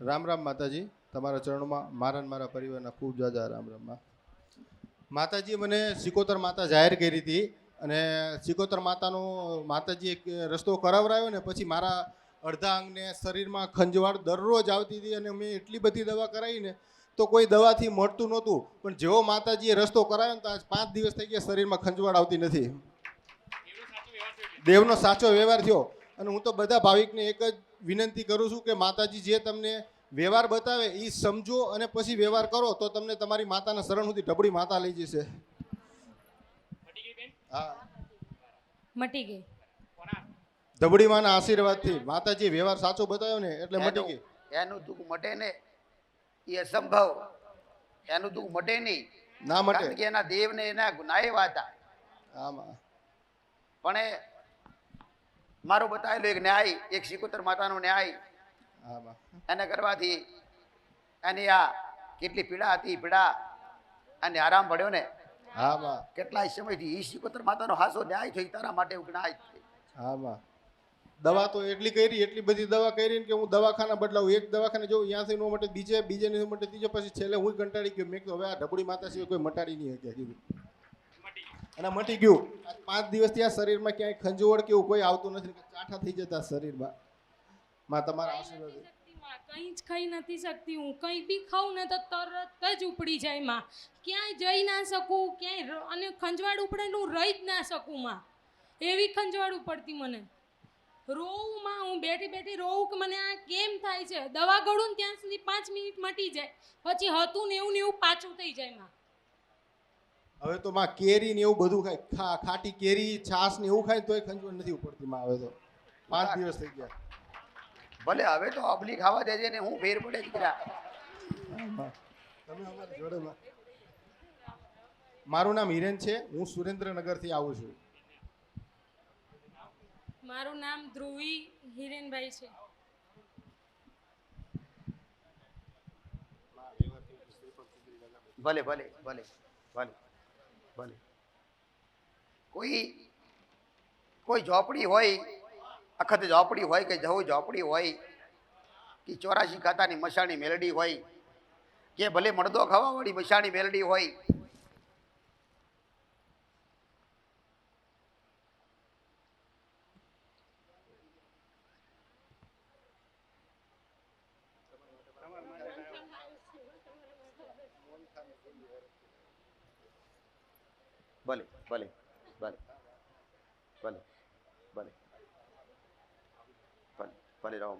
રામ રામ માતાજી તમારા ચરણોમાં મારા અને મારા પરિવારના ખૂબ જાજા રામ રામમાં. માતાજી મને સિકોતર માતા જાહેર કરી હતી અને સિકોતર માતાનો માતાજીએ રસ્તો કરાવરાયો ને પછી મારા અડધા અંગને શરીરમાં ખંજવાળ દરરોજ આવતી હતી અને મેં એટલી બધી દવા કરાવી ને તો કોઈ દવાથી મળતું નહોતું પણ જેવો માતાજીએ રસ્તો કરાવ્યો ને તો આજ પાંચ દિવસ થઈ ગયા શરીરમાં ખંજવાળ આવતી નથી. દેવનો સાચો વ્યવહાર થયો અને હું તો બધા ભાવિકને એક જ વિનંતી કરું છું કે માતાજી જે તમને વ્યવહાર બતાવે એ સમજો અને પછી વ્યવહાર કરો તો તમને તમારી માતાના શરણ સુધી ઢબડી માતા લઈ જશે. હા. મટી ગઈ. ધબડી માના આશીર્વાદથી માતાજી વ્યવહાર સાચો બતાવ્યો ને એટલે મટી ગઈ. એનું- દુઃખ મટે ને એ અસંભવ એનું દુઃખ મટે નહીં. ના મટે. કે એના દેવને એના ગુનાએ વાતા. આમાં. પણ એ મારું બતાવેલું એક ન્યાય એક સિકોતર માતાનો ન્યાય. એને કરવાથી એની આ કેટલી પીડા હતી પીડા અને આરામ પડ્યો ને. કેટલાય સમયથી ઈ સિકોતર માતાનો હાસો ન્યાય થઈ તારા માટે ન્યાય થયો. આમાં દવા તો એટલી કરી એટલી બધી દવા કરી કે હું દવાખાના બદલાવું. એક દવાખાને જવું ત્યાંથી નો માટે બીજે બીજે મટે ત્રીજે પછી છેલ્લે હું કંટાળી ગયો. મેં કીધું હવે આ ઢબડી માતા સિવાય કોઈ મટાડી નહીં હતી કીધું અને મટી ગયું. પાંચ દિવસથી આ શરીરમાં ક્યાંય ખંજોળ કે એવું કોઈ આવતું નથી ચાઠા થઈ જતા શરીરમાં. માં તમારા આશીર્વાદ. કંઈ જ ખાઈ નથી શકતી હું. કંઈ બી ખાઉં ને તો તરત જ ઉપડી જાય માં. ક્યાંય જઈ ના શકું ક્યાંય અને ખંજવાળ ઉપડેલું હું રહી જ ના શકું માં. એવી ખંજવાળ ઉપડતી મને. રોવું માં હું બેઠી બેઠી રોવું કે મને આ કેમ થાય છે? દવા ગળું ને ત્યાં સુધી પાંચ મિનિટ મટી જાય. પછી હતું ને એવું ને એવું પાછું થઈ જાય માં. હવે તો માં કેરી ને એવું બધું ખાય ખા ખાટી કેરી છાસ ને એવું ખાય તોય ખંજોળ નથી ઉપડતી માં હવે તો. પાંચ દિવસ થઈ ગયા. ભલે હવે તો અબલી ખાવા દેજે ને હું ફેર પડે દીકરા. તમે અમારી જોડે મારું નામ હિરેન છે હું સુરેન્દ્રનગરથી આવું છું. મારું નામ ધ્રુવી હિરેનભાઈ છે. ભલે ભલે ભલે ભલે. ભલે. કોઈ કોઈ ઝોપડી હોય અખત ઝોપડી હોય કે જવું ઝોપડી હોય, કે ચોરાશી ખાતાની મસાણી મેલડી હોય, કે ભલે મળદો ખાવાવાળી મસાણી મેલડી હોય ભલે ભલે ભલે ભલે ભલે ભલે ભલે રામ.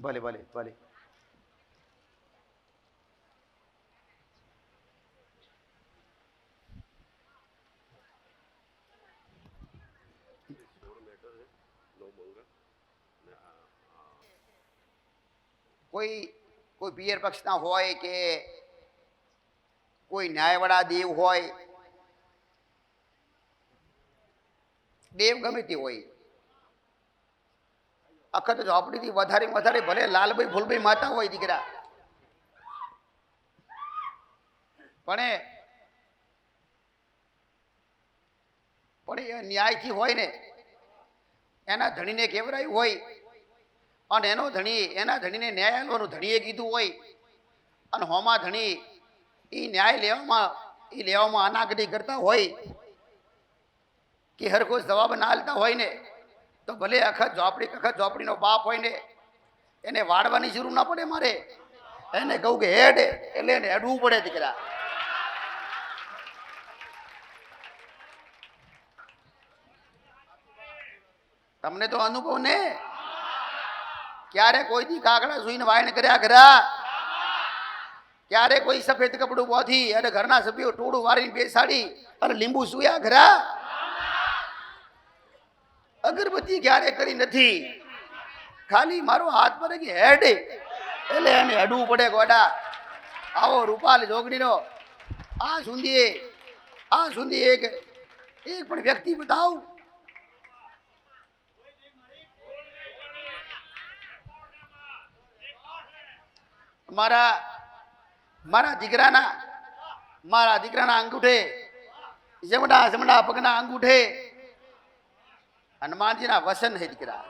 ભલે ભલે ભલે. કોઈ કોઈ પિયર પક્ષના હોય કે કોઈ ન્યાયવાળા દેવ હોય, દેવ ગમે તે હોય. અખત ઝોપડીથી વધારે વધારે ભલે લાલભાઈ, ફૂલભાઈ માતા હોય દીકરા. પણ પણ એ ન્યાયથી હોય ને, એના ધણીને કેવરાયું હોય અને એનો ધણી, એના ધણીને ન્યાય આપવાનું ધણીએ કીધું હોય. અને હોમાં ધણી એ ન્યાય લેવામાં એ લેવામાં અનાગરી કરતા હોય. કે હરખો જવાબ ના આલતા હોય ને, તો ભલે અખત ઝોપડી અખત ઝોપડીનો બાપ હોય ને, એને વાળવાની જરૂર ના પડે મારે. એને કહું કે હેડ, એટલે એને હેડવું પડે દીકરા. તમને તો અનુભવ ને? ક્યારે કોઈ દી કાકડા સુઈને વાયણ કર્યા ખરા ક્યારે કોઈ સફેદ કપડું બોધી અને ઘરના સભ્યો ટોળું વારીને બેસાડી અને લીંબુ સુયા ખરા અગરબત્તી ક્યારે કરી નથી? ખાલી મારો હાથ પર હેડ. એટલે એને હેડવું પડે ગોડા. આવો રૂપાલ જોગણીનો. આ સુંદીએ આ સુંદી એક એક પણ વ્યક્તિ બતાવ. મારા મારા દીકરાના મારા દીકરાના અંગૂઠે જમણા જમણા પગના અંગૂઠે હનુમાનજીના વસન હે દીકરા.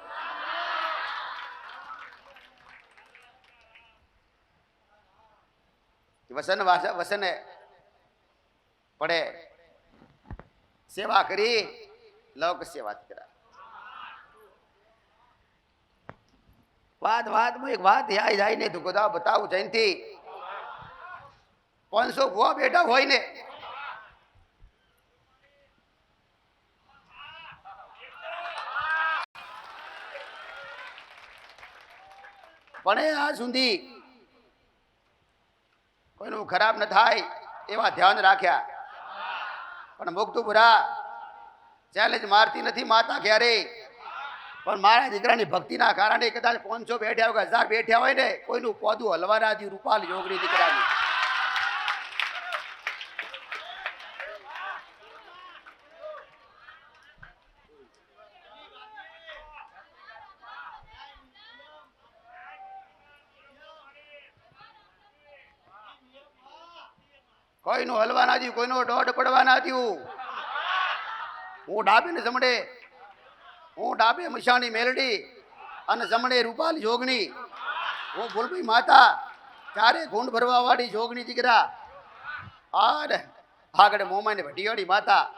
વસન વાસ- વસને પડે. સેવા કરી, લોક સેવા દીકરા. વાત વાતમાં એક વાત યાદ જાય ને તું બધા બતાવું જયંતિ. પાંચસો ગોવા બેઠા હોય ને. પણ આ સુધી કોઈનું ખરાબ ન થાય એવા ધ્યાન રાખ્યા. પણ મુક્તુપુરા ચેલેન્જ મારતી નથી માતા ક્યારે પણ મારા દીકરાની ભક્તિના કારણે કદાચ પાંચસો બેઠ્યા હોય હજાર બેઠ્યા હોય ને, કોઈનું પોદું હલવાના દી રૂપાલ યોગની દીકરાની. કોઈનું હલવા ના થયું કોઈનો દોઢ પડવા ના થયું હું ડાબે ને જમડે હું ડાબે મશાણી મેલડી અને જમણે રૂપાલ જોગણી. હું ભૂલભાઈ માતા, ચારે ગુંડ ભરવા વાળી જોગણી દીકરા. આર આગળ મોમાની ભટીયાળી માતા.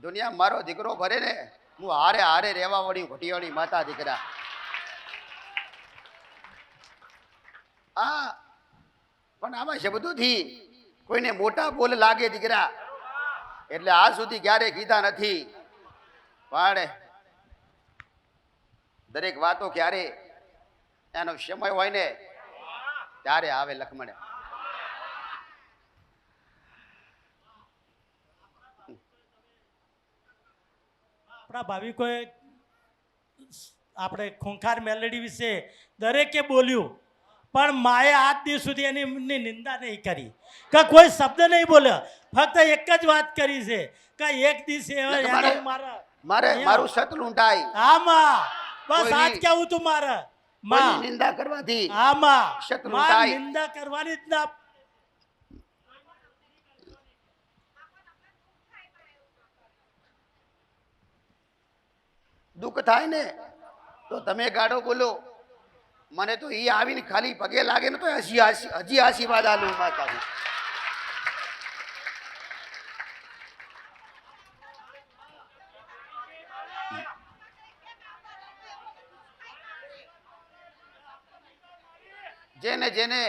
દુનિયા મારો દીકરો ભરે ને, હું હારે હારે રહેવા વાળી ભટીયાળી માતા દીકરા. આ, પણ આમાં શબ્દોથી કોઈને મોટા બોલ લાગે દીકરા. એટલે આ સુધી ક્યારે કીધા નથી. પણ દરેક વાતો ક્યારે? એનો સમય હોય ને ત્યારે આવે લખમણ. આપણા ભાવિકોએ આપણે ખૂંખાર મેલેડી વિશે દરેકે બોલ્યું પણ માએ આજ દિવસ સુધી એની નિંદા નહીં કરી. કે કોઈ શબ્દ નહીં બોલ્યો ફક્ત એક જ વાત કરી છે કે એક દિવસે મારે- મારા સત લૂંટાય. હા માં બસ આજ કેવું તું મારે? માં. નિંદા કરવાથી. હા માં શત્રુતા નિંદા કરવાની જ ના. દુઃખ થાય ને તો તમે ગાડો બોલો. મને તો એ આવીને ખાલી પગે લાગે ને તો હજી હજી આશીર્વાદ આલું માતા જેને જેને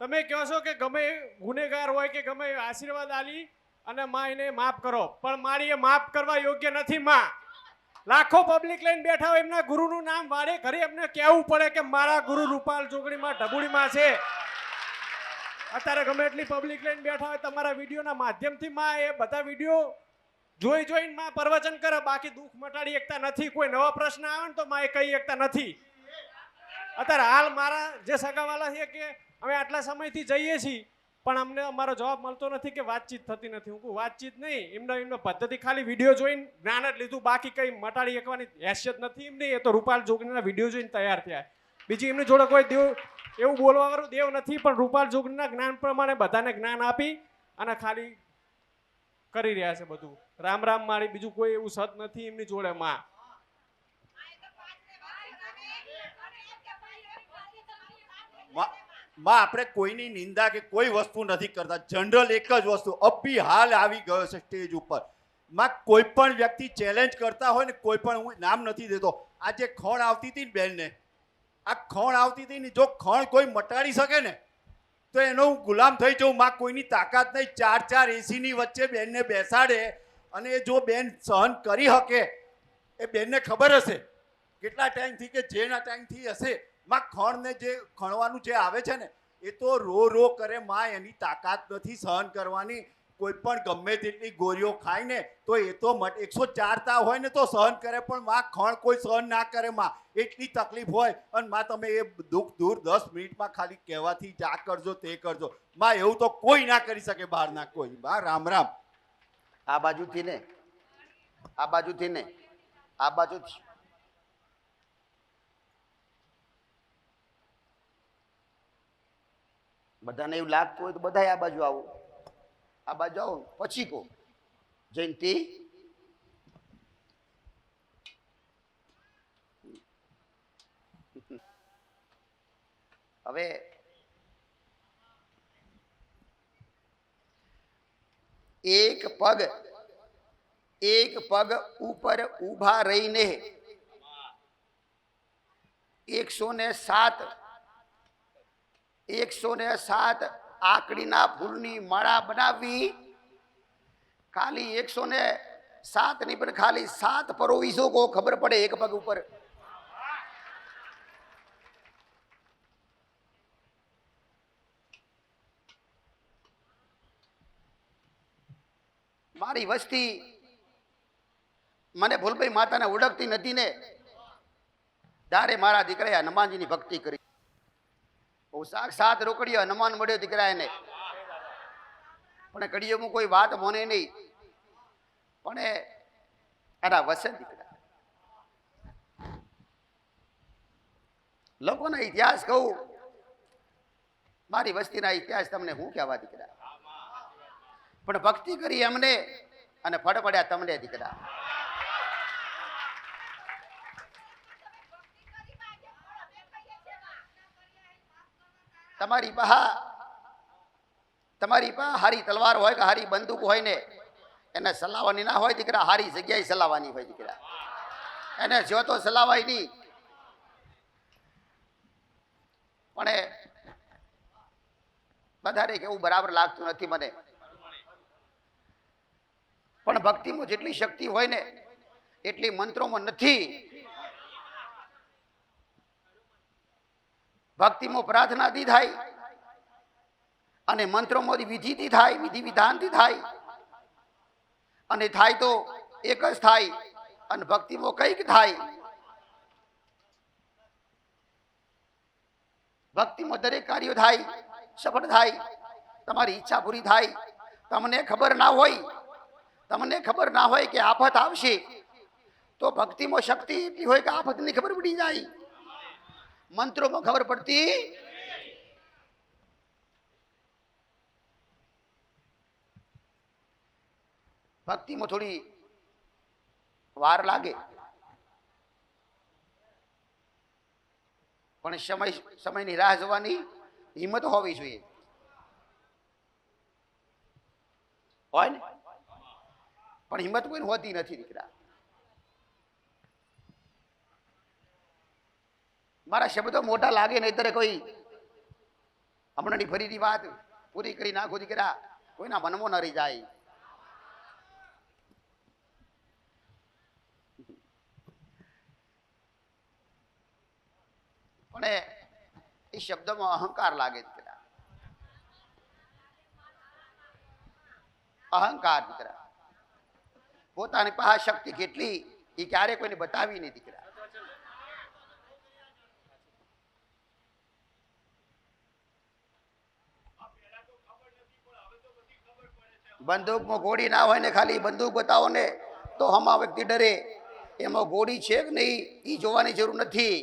તમે કહો છો કે ગમે ગુનેગાર હોય કે ગમે આશીર્વાદ આલી અને માં એને માફ કરો. પણ મારી એ માફ કરવા યોગ્ય નથી, માં. લાખો પબ્લિક લઈને બેઠા હોય એમના ગુરુનું નામ વાડે ઘરે એમને કહેવું પડે કે મારા ગુરુ રૂપાલ ચોકડીમાં ઢબુડીમાં છે. અત્યારે ગમે એટલી પબ્લિક લઈને બેઠા હોય, તમારા વિડીયોના માધ્યમથી માં એ બધા વીડિયો જોઈ જોઈને માં પ્રવચન કરે, બાકી દુઃખ મટાડી એકતા નથી, કોઈ નવો પ્રશ્ન આવે ને તો માં એ કહી એકતા નથી. અત્યારે હાલ મારા જે સગાવાલા છે કે અમે આટલા સમયથી જઈએ છીએ, પણ અમને અમારો જવાબ મળતો નથી કે વાતચીત થતી નથી. હું વાતચીત નહીં, એમને એમનો પદ્ધતિ ખાલી વીડિયો જોઈને જ્ઞાન જ લીધું, બાકી કંઈ મટાડી એકવાની હેસિયત નથી એમની. એ તો રૂપાલ જોગનીના વીડિયો જોઈને તૈયાર થયા. બીજી એમની જોડે કોઈ દેવ, એવું બોલવાવાળું દેવ નથી, પણ રૂપાલ જોગના જ્ઞાન પ્રમાણે બધાને જ્ઞાન આપી અને ખાલી કરી રહ્યા છે બધું. રામ રામ મારી, બીજું કોઈ એવું સત નથી એમની જોડે માં. માં માં આપણે કોઈની નિંદા કે કોઈ વસ્તુ નથી કરતા. જનરલ એક જ વસ્તુ અપી હાલ આવી ગયો છે સ્ટેજ ઉપર. માં, કોઈ પણ વ્યક્તિ ચેલેન્જ કરતા હોય ને, કોઈ પણ હું નામ નથી દેતો. આજે ખોણ આવતી હતી ને બેનને આ ખણ આવતી હતી ને જો ખણ કોઈ મટાડી શકે ને, તો એનો હું ગુલામ થઈ જાઉં. માં કોઈની તાકાત નહીં. ચાર ચાર એસીની વચ્ચે બેનને બેસાડે અને એ જો બેન સહન કરી શકે, એ બેનને ખબર હશે કેટલા ટાઈમથી કે જેના ટાઈમથી હશે. માં ખણને જે ખણવાનું જે આવે છે ને, એ તો રો રો કરે. માં એની તાકાત નથી સહન કરવાની. કોઈ પણ ગમે તેટલી ગોળીઓ ખાય ને, તો એ તો મટ, એકસો ચાર હોય ને તો સહન કરે, પણ માં ખણ કોઈ સહન ના કરે માં. એટલી તકલીફ હોય, અને માં તમે એ દુઃખ દૂર દસ મિનિટમાં ખાલી કહેવાથી જ કરજો, તે કરજો. માં એવું તો કોઈ ના કરી શકે બહારના કોઈ. બા, રામ રામ. આ બાજુથી ને. આ બાજુથી ને. આ બાજુ બધાને એવું લાગતું હોય તો બધા આ બાજુ આવો. આ બાજુ આવો પછી કહો જયંતિ હવે એક પગ એક પગ ઉપર ઊભા રહીને એકસો ને સાત એકસો ને સાત આકડીના ફૂલની માળા બનાવી. ખાલી એકસો ને સાતની પણ ખાલી સાત પરોવીસો કો ખબર પડે એક પગ ઉપર. મારી વસ્તી મને ભૂલભાઈ માતાને ઓળખતી નથી ને ત્યારે મારા દીકરાએ હનુમાનજીની ભક્તિ કરી. બહુ સાક્ષાત રોકડીયો હનુમાન મળ્યો દીકરા એને પણ કડીઓમાં કોઈ વાત મોને નહીં. પણ એના વસે દીકરા. લોકોના ઇતિહાસ કહું, મારી વસ્તીના ઇતિહાસ તમને હું કહેવા દીકરા. પણ ભક્તિ કરી એમને અને ફળ પડ્યા તમને દીકરા. તમારી પા તમારી પા હારી તલવાર હોય કે હારી બંદૂક હોય ને, એને સલાવવાની ના હોય દીકરા, હારી જગ્યાએ સલાવવાની હોય દીકરા. એને જો તો સલાવાય નહીં. પણ બધાને કેવું બરાબર લાગતું નથી મને. પણ ભક્તિમાં જેટલી શક્તિ હોય ને, એટલી મંત્રોમાં નથી. ભક્તિમાં પ્રાર્થનાથી થાય અને મંત્રોમાંથી વિધિથી થાય, વિધિ વિધાનથી થાય. અને થાય તો એક જ થાય અને ભક્તિમાં કંઈક થાય. ભક્તિમાં દરેક કાર્યો થાય, સફળ થાય, તમારી ઈચ્છા પૂરી થાય. તમને ખબર ના હોય, તમને ખબર ના હોય કે આફત આવશે, તો ભક્તિમાં શક્તિ એટલી હોય કે આફતની ખબર પડી જાય. મંત્રોમાં ખબર પડતી? ભક્તિમાં થોડી વાર લાગે. પણ સમય, સમયની રાહ જોવાની હિંમત હોવી જોઈએ. હોય ને? પણ હિંમત કોઈ હોતી નથી, દીકરા. મારા શબ્દો મોટા લાગે નહીં તરે કોઈ હમણાંની ફરીની વાત પૂરી કરી નાખો દીકરા, કોઈના મનમાં ન રહી જાય. પણ એ- શબ્દમાં અહંકાર લાગે દીકરા. અહંકાર દીકરા. પોતાની પાસે શક્તિ કેટલી, એ ક્યારે કોઈને બતાવી નહીં દીકરા. બંદૂકમાં ગોળી ના હોય ને ખાલી બંદૂક બતાવો ને, તો હમા વ્યક્તિ ડરે. એમાં ગોળી છે કે નહીં એ જોવાની જરૂર નથી.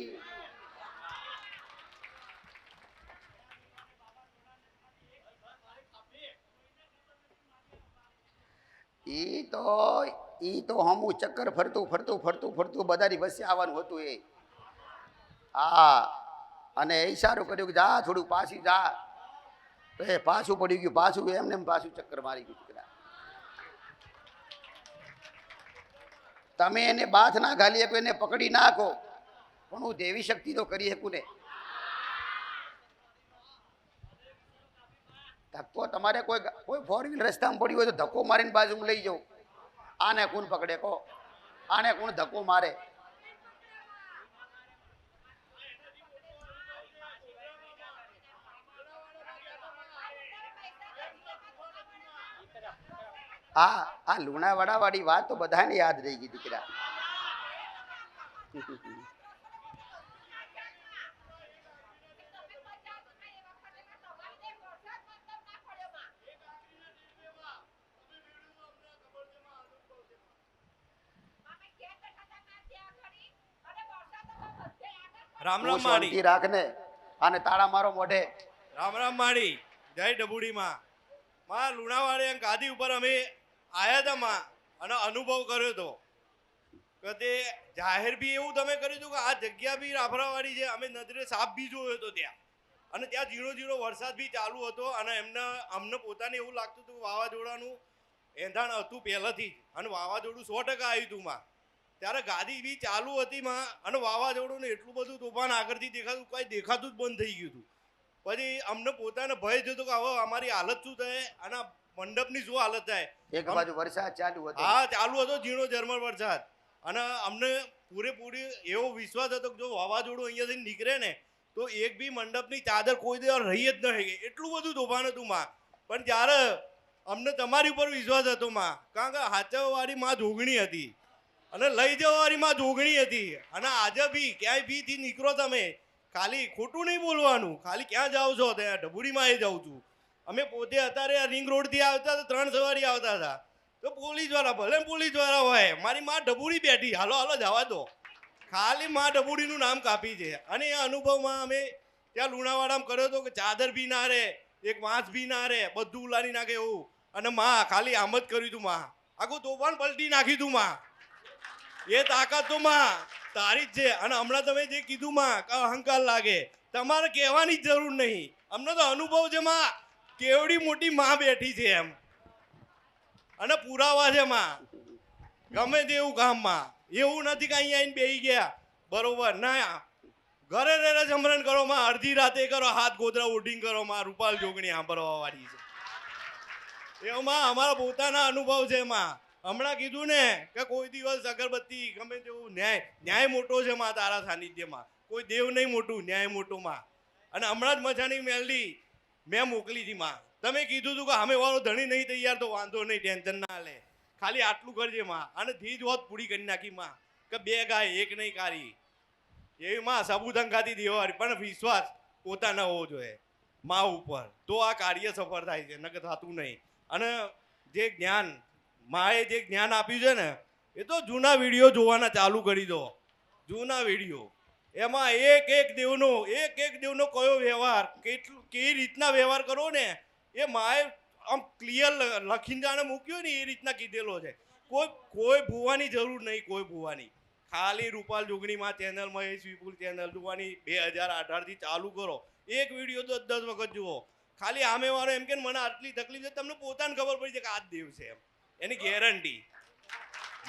એ તો એ તો હમું ચક્કર ફરતું ફરતું ફરતું ફરતું બધાની વચ્ચે આવવાનું હતું એ. હા, અને ઈશારો કર્યો કે જા થોડું પાછી જા. એ પાછું પડી ગયું, પાછું એમને પાછું ચક્કર મારી ગયું દીકરા તમે એને બાથ ના ઘાલી શકો, એને પકડી નાખો. પણ હું દેવી શક્તિ તો કરી શકું ને. ધક્કો તમારે કોઈ કોઈ ફોર વ્હીલ રસ્તામાં પડ્યું હોય તો ધક્કો મારીને બાજુમાં લઈ જાઉં આને કોણ પકડે કહો? આને કોણ ધક્કો મારે? આ આ લુણાવાડા વાત તો બધાને યાદ રહી ગઈ દીકરા. રામ રામ રાખ ને અને તાળા મારો મોઢે. રામ રામ માણી જય ડબુડીમાં. માં મા લુણાવાડે ગાદી ઉપર અમે આયા હતા અને અનુભવ કર્યો હતો. કે તે જાહેર બી એવું તમે કર્યું હતું કે આ જગ્યા બી રાફરાવાળી છે, અમે નજરે સાપ બી જોયો હતો ત્યાં. અને ત્યાં ઝીણો ઝીણો વરસાદ બી ચાલુ હતો અને એમને, અમને પોતાને એવું લાગતું હતું વાવાઝોડાનું એંધાણ હતું પહેલાંથી જ. અને વાવાઝોડું સો ટકા આવ્યું હતું માં ત્યારે ગાડી બી ચાલુ હતી માં અને વાવાઝોડું એટલું બધું તોફાન આગળથી દેખાતું, કાંઈ દેખાતું જ બંધ થઈ ગયું હતું. પછી અમને પોતાને ભય જતો કે હવે અમારી હાલત શું થાય? અને મંડપની શું હાલત થાય એક બાજુ વરસાદ ચાલુ હતો. હા ચાલુ હતો ઝીણો ઝરમર વરસાદ. અને અમને પૂરેપૂરી એવો વિશ્વાસ હતો કે જો વાવાઝોડું અહીંયાથી નીકળે ને તો એક બી મંડપની ચાદર કોઈ દિવસ રહી જ ન શકે એટલું બધું તોફાન હતું માં. પણ ત્યારે અમને તમારી ઉપર વિશ્વાસ હતો માં કારણ કે હાચવવાળી માં જોગણી હતી. અને લઈ જવાવાળી માં જોગણી હતી. અને આજે બી ક્યાંય બીથી નીકળો તમે ખાલી ખોટું નહીં બોલવાનું. ખાલી ક્યાં જાઓ છો? ત્યાં ડબુડીમાં એ જાઉં છું. અમે પોતે અત્યારે રિંગ રોડથી આવતા હતા, ત્રણ સવારી આવતા હતા. તો પોલીસવાળા ભલે પોલીસવાળા હોય, મારી માં ડબુડી બેઠી. હાલો હાલો, જવા દો. ખાલી માં ડબુડીનું નામ કાપી છે. અને એ અનુભવમાં અમે ત્યાં લુણાવાડામાં કર્યો હતો કે ચાદર બી ના રહે, એક વાંસ બી ના રહે, બધું ઉલારી નાખે એવું. અને માં ખાલી આમ જ કર્યું તું માં. આખું તોફાન પલટી નાખ્યું તું માં. એ તાકાત તો માં. તારી જ છે. અને હમણાં તમે જે કીધું માં અહંકાર લાગે, તમારે કહેવાની જ જરૂર નહીં. અમને તો અનુભવ છે માં. કેવડી મોટી માં બેઠી છે એમ. અને પુરાવા છે માં. ગમે તેવું ગામમાં. એવું નથી કે અહીંયા આવીને બેહી ગયા. બરોબર. ના. ઘરે રહેલા જમરણ કરો. માં અડધી રાતે કરો. હાથ ગોદરા ઉડીંગ કરો. માં રૂપાલ જોગણી સાંભળવા વાળી છે એમાં અમારા પોતાના અનુભવ છે માં. હમણાં કીધું ને કે કોઈ દિવસ અગરબત્તી ગમે તેવું ન્યાય ન્યાય મોટો છે માં તારા સાનિધ્યમાં. કોઈ દેવ નહીં મોટું, ન્યાય મોટું માં. અને હમણાં જ મજાની મેલડી મેં મોકલી હતી માં. તમે કીધું હતું કે અમે વાળો ધણી નહીં તૈયાર, તો વાંધો નહીં, ટેન્શન ના લે. ખાલી આટલું કરજે માં. અને ધીજ હોત પૂરી કરી નાખી માં. કે બે ગાય, એક નહીં કારી એવી માં સાબુદાંગાથી દેવારી પણ વિશ્વાસ પોતાના હોવો જોઈએ. માં ઉપર. તો આ કાર્ય સફળ થાય છે, નકર થતું નહીં. અને જે જ્ઞાન, માએ જે જ્ઞાન આપ્યું છે ને, એ તો જૂના વીડિયો જોવાના ચાલુ કરી દો. જૂના વીડિયો. એમાં એક એક દેવનો, એક એક દેવનો કયો વ્યવહાર, કેટલું, કેવી રીતના વ્યવહાર કરો ને, એ માએ આમ ક્લિયર લખીને જાણે મૂક્યો ને એ રીતના કીધેલો છે. કોઈ કોઈ ભૂવાની જરૂર નહીં, કોઈ ભૂવાની. ખાલી રૂપાલ જોગણીમાં ચેનલ, મહેશ વિપુલ ચેનલ જોવાની બે હજાર અઢારથી ચાલુ કરો. એક વીડિયો દસ દસ વખત જુઓ. ખાલી આમે વાળો એમ કે મને આટલી તકલીફ છે, તમને પોતાને ખબર પડી છે કે આ દેવ છે એમ. એની ગેરંટી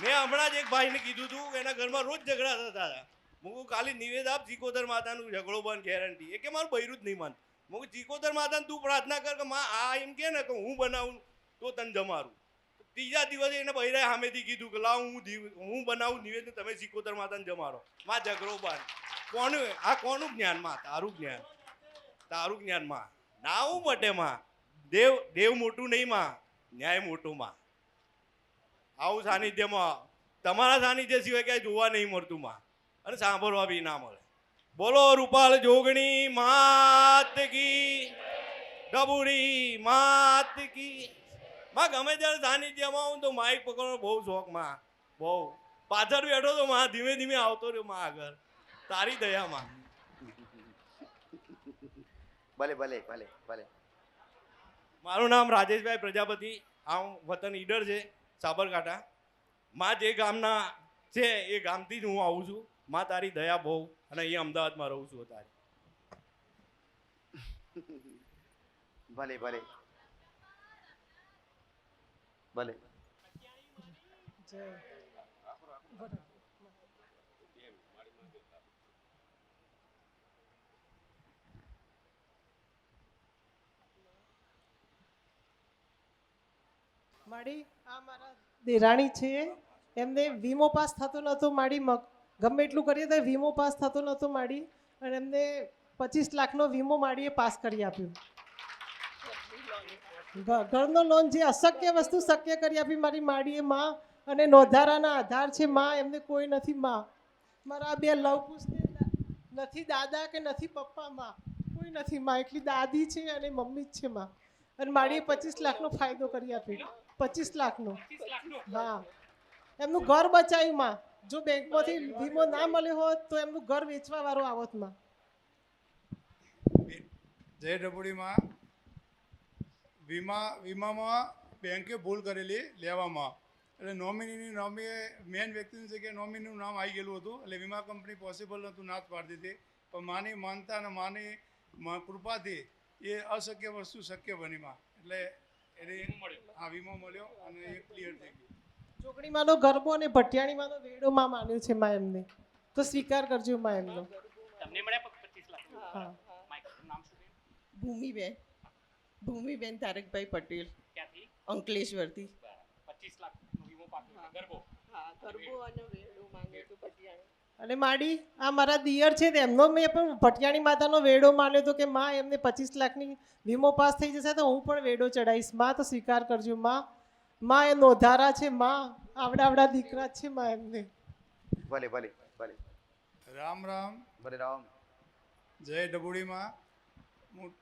મેં હમણાં જ એક ભાઈને કીધું હતું એના ઘરમાં રોજ ઝઘડા થતા હતા. હું ખાલી નિવેદ આપ ચિકોતર માતાનું ઝઘડો બંધ ગેરંટી એ કે, મારું બૈરું જ નહીં માન. હું કહું, ચિકોતર માતાને તું પ્રાર્થના કર કે માં આ એમ કે ને કે હું બનાવું, તો તને જમારું. ત્રીજા દિવસે એને બૈરાએ સામેથી કીધું કે, લાવ, હું હું બનાવું નિવેદન, તમે ચિકોતર માતાને જમારો માં ઝઘડો બંધ. કોનું આ કોનું જ્ઞાન, માં? તારું જ્ઞાન. તારું જ્ઞાન, માં? ના હું મટે, માં? દેવ દેવ મોટું નહીં, માં? ન્યાય મોટું, માં? આવું સાનિધ્યમાં, તમારા સાનિધ્ય સિવાય ક્યાંય જોવા નહીં મળતું, માં? અને સાંભળવા બી ના મળે. બોલો રૂપાલ જોગણી માત કી ડબુડી માત કી માં ગમે ત્યારે સાનિધ્યમાં આવું તો માઇક પકડવાનો બહુ શોખમાં. બહુ. પાછળ બેઠો તો માં ધીમે ધીમે આવતો રહ્યો માં આગળ. તારી દયામાં. ભલે ભલે ભલે ભલે. મારું નામ રાજેશભાઈ પ્રજાપતિ. આ વતન ઈડર છે સાબરકાંઠા. માં જે ગામના છે એ ગામથી જ હું આવું છું. માં તારી દયા બહુ અને અહીંયા અમદાવાદમાં રહું છું તારી ભલે ભલે. ભલે. માડી આ મારા દેરાણી છે. એમને વીમો પાસ થતો નહોતો માડી મગ ગમે એટલું કરીએ તો વીમો પાસ થતો નહોતો માડી અને એમને પચીસ લાખનો વીમો માડીએ પાસ કરી આપ્યો. ઘરનો લોન જે અશક્ય વસ્તુ શક્ય કરી આપી મારી માડીએ માં અને નોંધારાના આધાર છે માં એમને કોઈ નથી માં. મારા બે લવ પુસ્તક નથી દાદા કે નથી પપ્પા માં કોઈ નથી માં એટલી દાદી છે અને મમ્મી જ છે માં. અને માડીએ પચીસ લાખનો ફાયદો કરી આપ્યો પચીસ લાખનો. હા. એમનું ઘર બચાવ્યું માં. જો બેંકમાંથી વીમો ના મળ્યો હોત તો એમનું ઘર વેચવા વાળો આવતમાં જય ડબુડીમાં વીમા વીમામાં બેંકે ભૂલ કરેલી લેવામાં. એટલે નોમિનીની નોમી મેન વ્યક્તિની જગ્યાએ નોમિનીનું નામ આવી ગયેલું હતું. એટલે વીમા કંપની પોસિબલ નહોતું ના જ પાડતી હતી પણ માની માનતા અને માની કૃપાથી એ અશક્ય વસ્તુ શક્ય બનીમાં એટલે એને હા વીમો મળ્યો અને એ ક્લિયર થઈ ગયું. ચોકડીમાંનો ગરબો અને ભટિયાણીમાંનો વેડો માં માન્યો છે માં એમને. તો સ્વીકાર કરજો માં એમનો. હા. ભૂમિબેન. ભૂમિબેન તારકભાઈ પટેલ. અંકલેશ્વરથી. હા ગરબો અને વેડો માંગ્યો તો પટિયાણી અને માડી આ મારા દિયર છે એમનો મેં પણ ભટિયાણી માતાનો વેડો માન્યો તો કે માં એમને પચીસ લાખની વીમો પાસ થઈ જશે તો હું પણ વેડો ચડાવીશ. માં તો સ્વીકાર કરજો માં. માં એ નોધારા છે માં આવડા આવડા દીકરા છે માં એમને. ભલે ભલે ભલે. રામ રામ. ભલે રામ. જય ડબુડીમાં. હું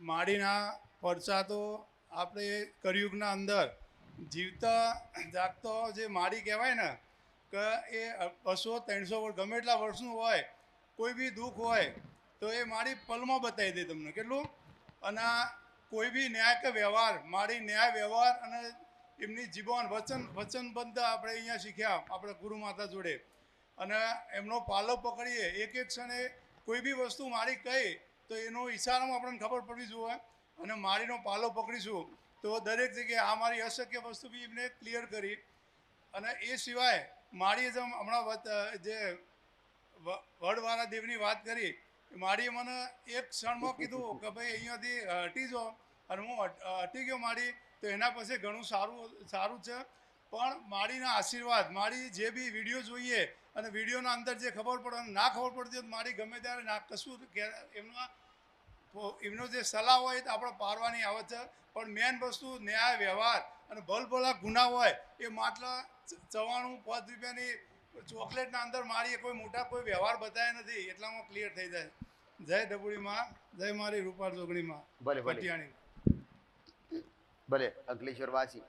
માડીના પરચા તો આપણે કરિયુગના અંદર જીવતા જાગતો જે માડી કહેવાય ને કે એ બસો ત્રણસો વર્ષ ગમે એટલા વર્ષનું હોય કોઈ બી દુઃખ હોય તો એ મારી પલમાં બતાવી દે તમને. કેટલું? અને કોઈ બી ન્યાય કે વ્યવહાર મારી ન્યાય વ્યવહાર અને એમની જીવન વચન, વચનબદ્ધ આપણે અહીંયા શીખ્યા આપણે ગુરુ માતા જોડે. અને એમનો પાલો પકડીએ, એક એક ક્ષણે કોઈ બી વસ્તુ મારી કહી, તો એનો ઈશારામાં આપણને ખબર પડવી જોઈએ. અને મારીનો પાલો પકડીશું, તો દરેક જગ્યાએ આ મારી અશક્ય વસ્તુ બી એમને ક્લિયર કરી. અને એ સિવાય મારીએ જેમ હમણાં જે વડવાળા દેવની વાત કરી મારીએ મને એક ક્ષણમાં કીધું કે ભાઈ અહીંયાથી હટી જાઓ. અને હું હટી ગયો મારી તો એના પછી ઘણું સારું સારું છે. પણ મારીના આશીર્વાદ મારી જે બી વીડિયો જોઈએ અને વિડીયોના અંદર જે ખબર પડે અને ના ખબર પડતી હોય તો મારી ગમે ત્યારે ના કશું એમના તો એમનો જે સલાહ હોય તો આપણે પારવાની આવે છે. પણ મેન વસ્તુ ન્યાય વ્યવહાર અને ભલભલા ગુના હોય એ માટલા ચવાણું પાંચ રૂપિયાની ચોકલેટના અંદર મારી કોઈ મોટા કોઈ વ્યવહાર બતાવ્યા નથી. એટલામાં ક્લિયર થઈ જાય. જય ડબુડીમાં જય મારી રૂપાળ ચોકડીમાં. ભલે ભલે અંકલેશ્વર વાસી.